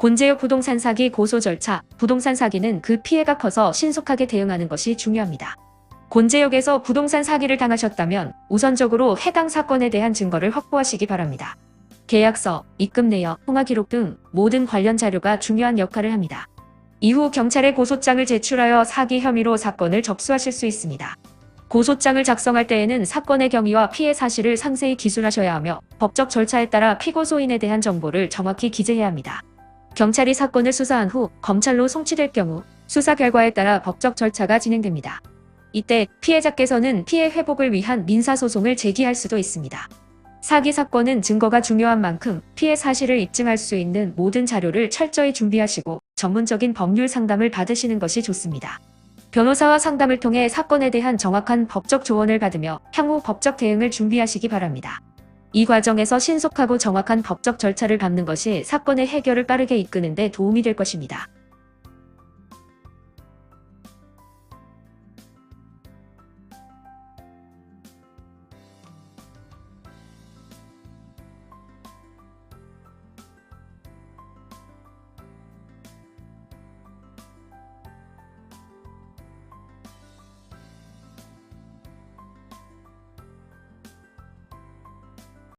곤제역 부동산 사기 고소 절차, 부동산 사기는 그 피해가 커서 신속하게 대응하는 것이 중요합니다. 곤제역에서 부동산 사기를 당하셨다면 우선적으로 해당 사건에 대한 증거를 확보하시기 바랍니다. 계약서, 입금 내역, 통화 기록 등 모든 관련 자료가 중요한 역할을 합니다. 이후 경찰에 고소장을 제출하여 사기 혐의로 사건을 접수하실 수 있습니다. 고소장을 작성할 때에는 사건의 경위와 피해 사실을 상세히 기술하셔야 하며 법적 절차에 따라 피고소인에 대한 정보를 정확히 기재해야 합니다. 경찰이 사건을 수사한 후 검찰로 송치될 경우 수사 결과에 따라 법적 절차가 진행됩니다. 이때 피해자께서는 피해 회복을 위한 민사소송을 제기할 수도 있습니다. 사기 사건은 증거가 중요한 만큼 피해 사실을 입증할 수 있는 모든 자료를 철저히 준비하시고 전문적인 법률 상담을 받으시는 것이 좋습니다. 변호사와 상담을 통해 사건에 대한 정확한 법적 조언을 받으며 향후 법적 대응을 준비하시기 바랍니다. 이 과정에서 신속하고 정확한 법적 절차를 밟는 것이 사건의 해결을 빠르게 이끄는 데 도움이 될 것입니다.